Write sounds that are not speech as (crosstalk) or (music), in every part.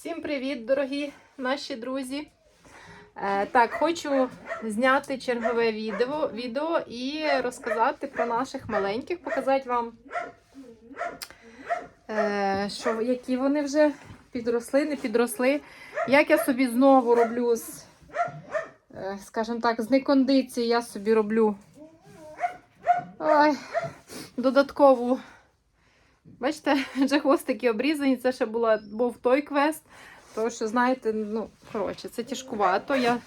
Всім привіт, дорогі наші друзі! Е, так, хочу зняти чергове відео, відео і розказати про наших маленьких, показати вам, е, що, які вони вже підросли, не підросли. Як я собі знову роблю з, е, скажімо так, з некондиції я собі роблю ой, додаткову. Бачите, (laughs) вже хвостики обрізані. Це ще була, був той квест. Тому що, знаєте, ну, коротше, це тяжкувато. Я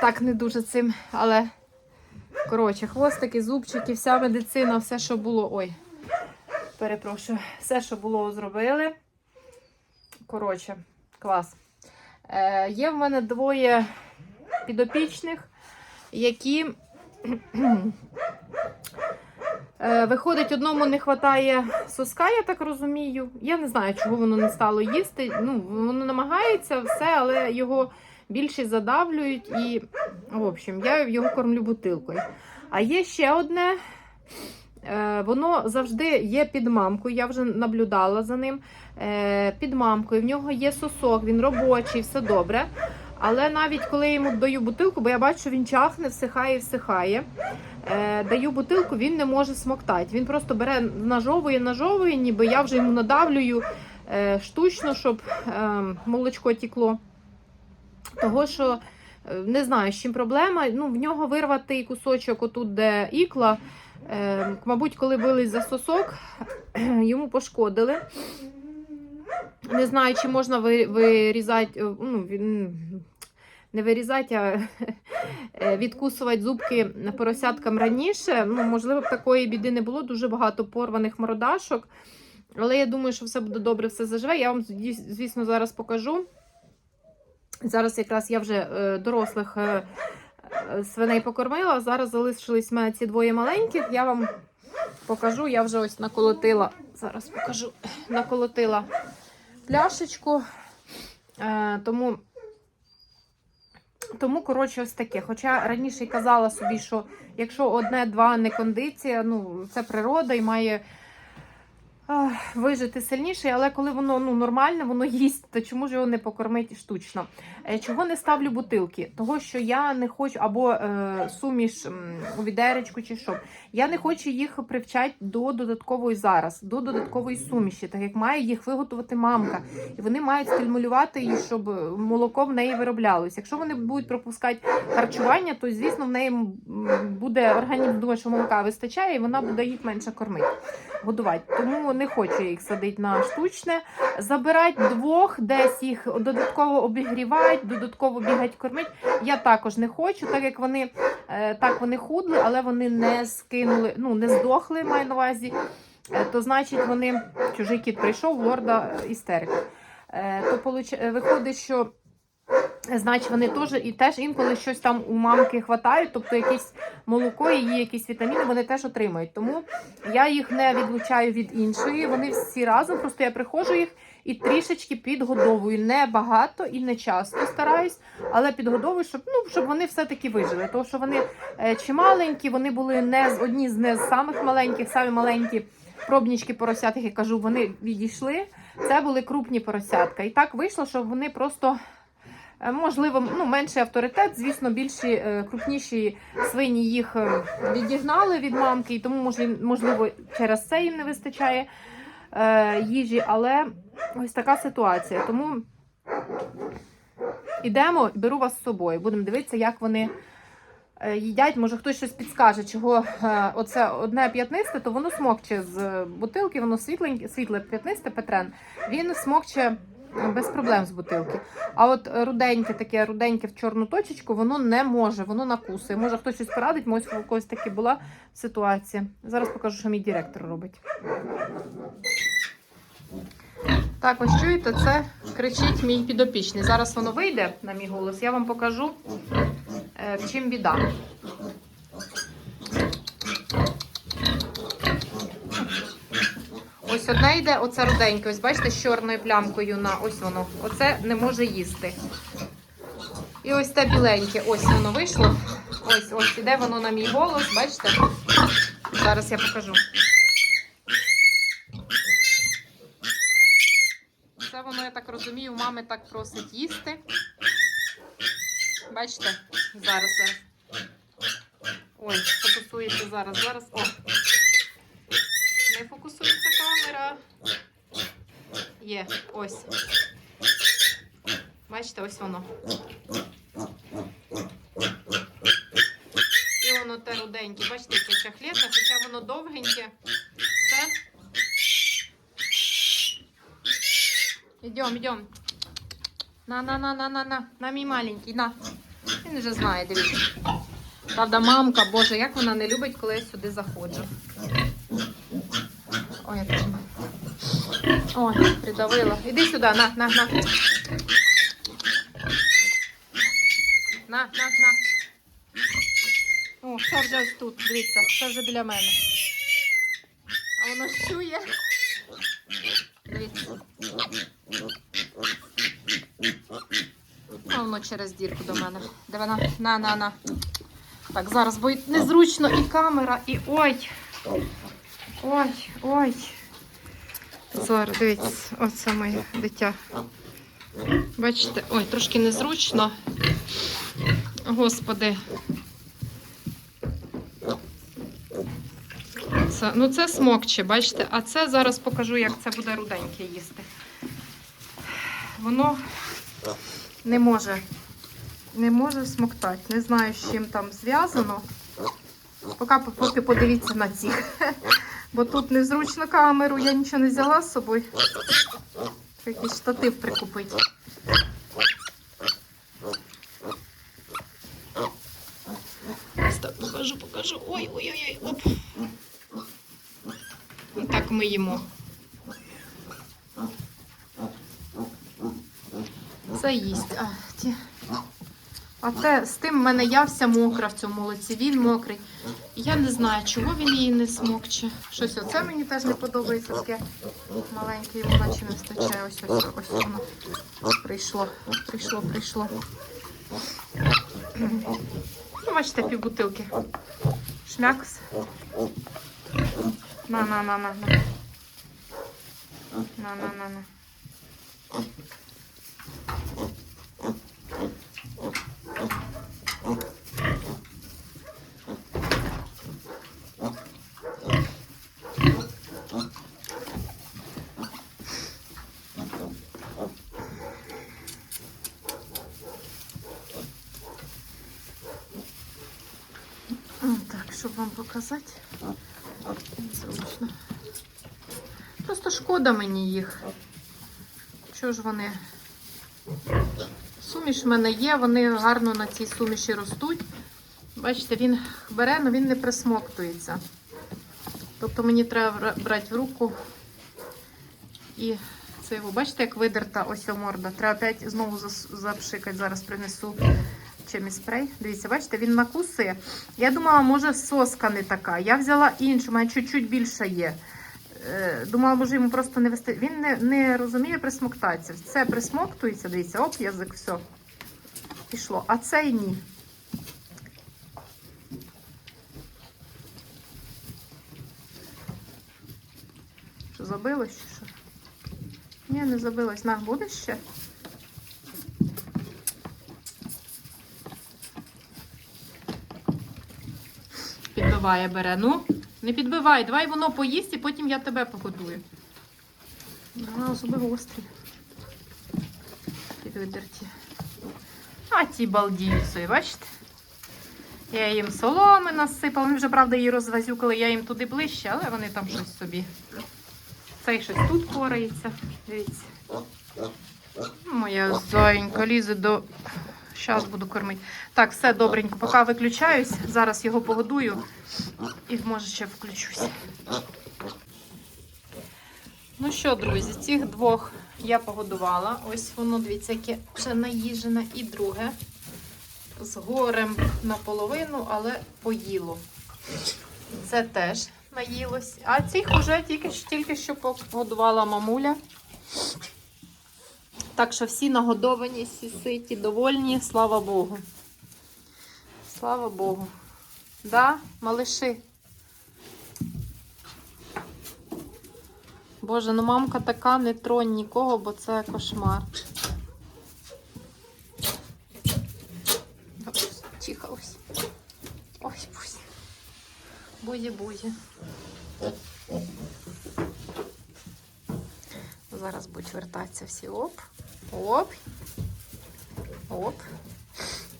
так не дуже цим. Але, коротше, хвостики, зубчики, вся медицина, все, що було. Ой, перепрошую, все, що було, зробили. Коротше, клас. Е, є в мене двоє підопічних, які. Е, Виходить, одному не вистачає соска, я так розумію. Я не знаю, чого воно не стало їсти. Ну, воно намагається все, але його більше задавлюють. І, в общем, я його кормлю бутилкою. А є ще одне. Е, Воно завжди є під мамкою, я вже наблюдала за ним. Е, Під мамкою, в нього є сосок, він робочий, все добре. Але навіть коли я йому даю бутилку, бо я бачу, він чахне, всихає, всихає. Е, даю бутилку, він не може смоктати. Він просто бере, нажовує, нажовує, ніби я вже йому надавлюю е, штучно, щоб е, молочко тікло. Того, що е, не знаю, з чим проблема. Ну, в нього вирвати кусочок, отут, де ікла. Е, мабуть, коли бились за сосок, йому пошкодили. Не знаю, чи можна вирізати, е, ну, не вирізати, а е, відкусувати зубки поросяткам раніше. Ну, можливо, б такої біди не було. Дуже багато порваних мордашок. Але я думаю, що все буде добре, все заживе. Я вам, звісно, зараз покажу. Зараз якраз я вже е, дорослих е, свиней покормила. Зараз залишились в мене ці двоє маленьких. Я вам покажу. Я вже ось наколотила. Зараз покажу. Наколотила пляшечку. Тому тому, коротше, ось таке. Хоча раніше казала собі, що якщо одне-два не кондиція, ну це природа і має вижити сильніше, але коли воно ну, нормальне, воно їсть, то чому ж його не покормити штучно? Е, Чого не ставлю бутилки? Того, що я не хочу, або е, суміш у відеречку чи що. Я не хочу їх привчати до додаткової зараз, до додаткової суміші, так як має їх виготовити мамка. І вони мають стимулювати її, щоб молоко в неї вироблялось. Якщо вони будуть пропускати харчування, то звісно в неї буде організм думає, що молока вистачає, і вона буде їх менше кормити, годувати. Тому не хочу їх садити на штучне. Забирати двох, десь їх додатково обігрівати, додатково бігать кормити. Я також не хочу, так як вони е, так вони худли, але вони не скинули, ну не здохли, маю на увазі. Е, То значить, вони чужий кіт прийшов, лорда істерика. Е, То виходить, що значить вони теж і теж інколи щось там у мамки хватають, тобто якесь молоко, її якісь вітаміни вони теж отримають. Тому я їх не відлучаю від іншої. Вони всі разом. Просто я приходжу їх і трішечки підгодовую. Не багато і не часто стараюсь, але підгодовую, щоб ну щоб вони все-таки вижили. Тому що вони е, чи маленькі, вони були не з одні з не з самих маленьких, самі маленькі пробнічки поросят, як я кажу, вони відійшли. Це були крупні поросятка. І так вийшло, що вони просто. Е, Можливо, ну менший авторитет, звісно, більші е, крупніші свині їх е, відігнали від мамки, і тому можливо через це їм не вистачає їжі. Але ось така ситуація. Тому ідемо, беру вас з собою. Будемо дивитися, як вони їдять. Може хтось щось підскаже, чого оце одне п'ятнисте, то воно смокче з бутилки, воно світленьке, світле п'ятнисте Петрен. Він смокче без проблем з бутилки. А от руденьке, таке руденьке в чорну точечку, воно не може, воно накусує. Може хтось щось порадить, може у когось таки була ситуація. Зараз покажу, що мій директор робить. Так, ось чуєте, це кричить мій підопічний. Зараз воно вийде на мій голос, я вам покажу, е, в чим біда. Одне йде, оце руденьке. Ось бачите, з чорною плямкою на ось воно. Оце не може їсти. І ось те біленьке, ось воно вийшло. Ось, ось іде воно на мій голос, бачите? Зараз я покажу. Це воно, я так розумію, мами так просить їсти. Бачите? Зараз. Ой, фокусується зараз, зараз. О. Не фокусується камера. Є, ось. Бачите, ось воно. І воно те руденьке. Бачите, яке чахлетне, хоча воно довгеньке. Все. Ідем, ідем. На, на, на, на, на, на, на, мій маленький, на. Він вже знає, дивіться. Правда, мамка, боже, як вона не любить, коли я сюди заходжу. Ой, як. Ой, придавила. Іди сюди, на, на, на. На, на, на. О, це вже ось тут, дивіться, це вже біля мене. А воно чує. Дивіться. А воно через дірку до мене. Де вона? На, на, на. Так, зараз, бо незручно і камера, і ой. Ой, ой. Зараз, дивіться, оце моє дитя. Бачите, ой, трошки незручно. Господи. Це, ну це смокче, бачите, а це зараз покажу, як це буде руденьке їсти. Воно не може, не може смоктати. Не знаю, з чим там зв'язано. Поки, поки подивіться на цих. Бо тут незручно камеру, я нічого не взяла з собою. Якийсь штатив прикупити. Ось так покажу, покажу. Ой, ой, ой, ой, оп. І так ми їмо. Це їсть. А, ті. а те, з тим в мене я вся мокра в цьому молоці, він мокрий. Я не знаю, чого він її не смокче. Щось оце мені теж не подобається, таке маленьке йому наче не вистачає. Ось ось ось воно прийшло, прийшло, прийшло. Ну, бачите, півбутилки. Шмякс. На, на, на, на, на. На, на, на, на. О, Так, щоб вам показати. Зручно. Просто шкода мені їх. Чого ж вони? Суміш в мене є, вони гарно на цій суміші ростуть. Бачите, він бере, але він не присмоктується. Тобто мені треба брати в руку і це його. Бачите, як видерта ось морда. Треба опять знову запшикати. Зараз принесу чимось спрей. Дивіться, бачите, він накусує. Я думала, може соска не така. Я взяла іншу, мене чуть-чуть більше є. Е, Думала, може йому просто не вести. Він не, не розуміє присмоктатися. Це присмоктується, дивіться, оп, язик, все. Пішло. А цей ні. Що забилось чи що? Ні, не забилось. На, будеш ще? Підбиває бере. Ну, не підбивай, давай воно поїсть і потім я тебе погодую. А, зуби гострі. Підвидерті. А ті балдіють бачите? Я їм соломи насипала. Вони вже, правда, її розвазюкали, я їм туди ближче, але вони там щось собі. Цей щось тут порається. Дивіться. Моя зайенька лізе до. Зараз буду кормити. Так, все добренько. Поки виключаюсь. Зараз його погодую і може ще включусь. Ну що, друзі, цих двох я погодувала. Ось воно, дивіться, яке вже наїжене. І друге з горем наполовину, але поїло. Це теж наїлось. А цих вже тільки, тільки що погодувала мамуля. Так що всі нагодовані, всі ситі, довольні, слава Богу. Слава Богу. Да, малиши. Боже, ну мамка така, не тронь нікого, бо це кошмар. Тихо ось. Ой, бузі. Бузі, бузі. Зараз будуть вертатися всі. Оп. Оп. Оп.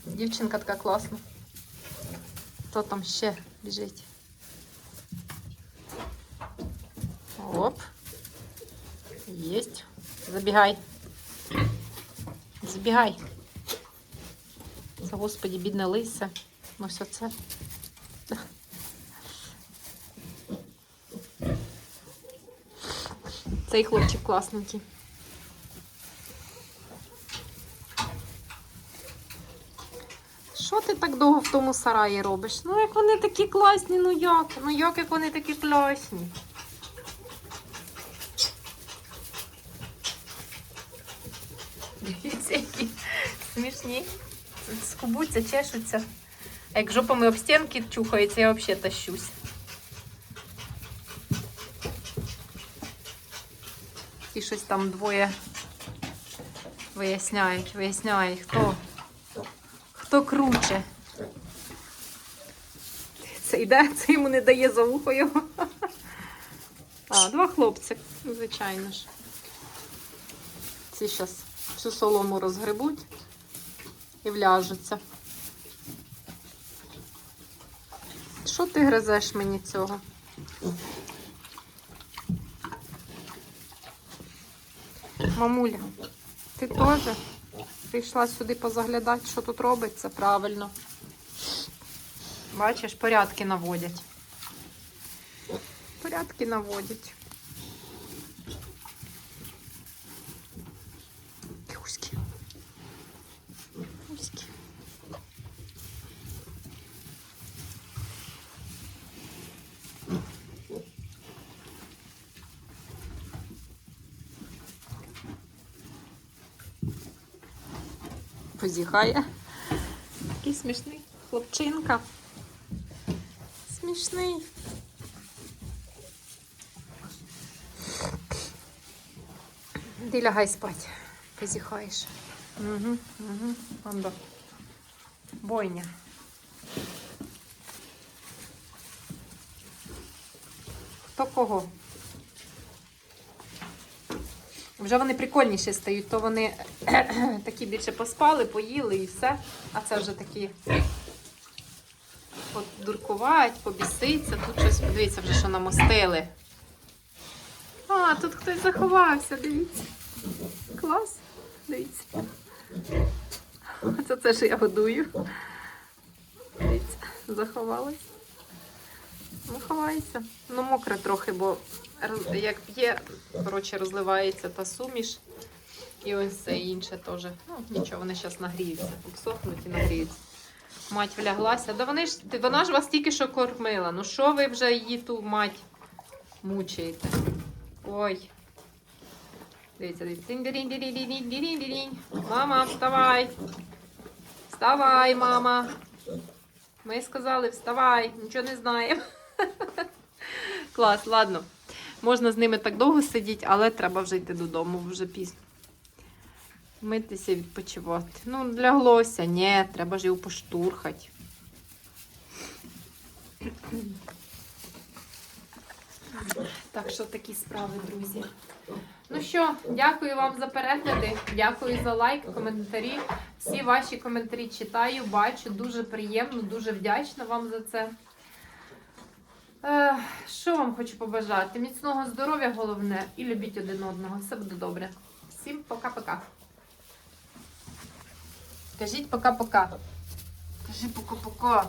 Дівчинка така класна. Хто там ще біжить? Оп. Есть. Забігай. Забігай. Це, господі, бідне лисе. Ну все це. Цей хлопчик класненький. Що ти так довго в тому сараї робиш? Ну як вони такі класні, ну як? Ну як як вони такі класні? Дивіться, які смішні. Скубуться, чешуться. А як жопами об стінки чухаються, я взагалі тащусь. І щось там двоє виясняють, виясняють, хто, хто круче. Це йде, це йому не дає за вухо його. А, два хлопці, звичайно ж. Ці зараз всю солому розгребуть і вляжуться. Що ти гризеш мені цього? Мамуля, ти теж прийшла сюди позаглядати, що тут робиться правильно. Бачиш, порядки наводять. Порядки наводять. Позіхає. Такий смішний хлопчинка. Смішний. Іди лягай спать. Позіхаєш. Угу, угу. Андо. Бойня. Хто кого? Вже вони прикольніші стають, то вони (clears throat) такі більше поспали, поїли і все. А це вже такі подуркувають, побіситься. Тут щось, подивіться, вже що намостили. А, тут хтось заховався, дивіться. Клас. Дивіться. Це ж я годую. Дивіться, заховалась. Ну, ховайся. Ну, мокре трохи, бо як п'є, коротше, розливається та суміш. І ось це інше теж. Ну, нічого, вони зараз нагріються. Обсохнуть і нагріються. Мать вляглася. Да вони ж, вона ж вас тільки що кормила. Ну що ви вже її ту мать мучаєте? Ой. Дивіться, дивіться. Мама, вставай. Вставай, мама. Ми сказали, вставай, нічого не знаємо. (laughs) Клас, ладно. Можна з ними так довго сидіти, але треба вже йти додому, вже пізно. Митися, відпочивати. Ну, ляглося, ні, треба ж його поштурхати. Так що такі справи, друзі. Ну що, дякую вам за перегляди, дякую за лайк, коментарі. Всі ваші коментарі читаю, бачу. Дуже приємно, дуже вдячна вам за це. Що вам хочу побажати? Міцного здоров'я головне і любіть один одного. Все буде добре. Всім пока-пока. Кажіть пока-пока. Кажи пока-пока.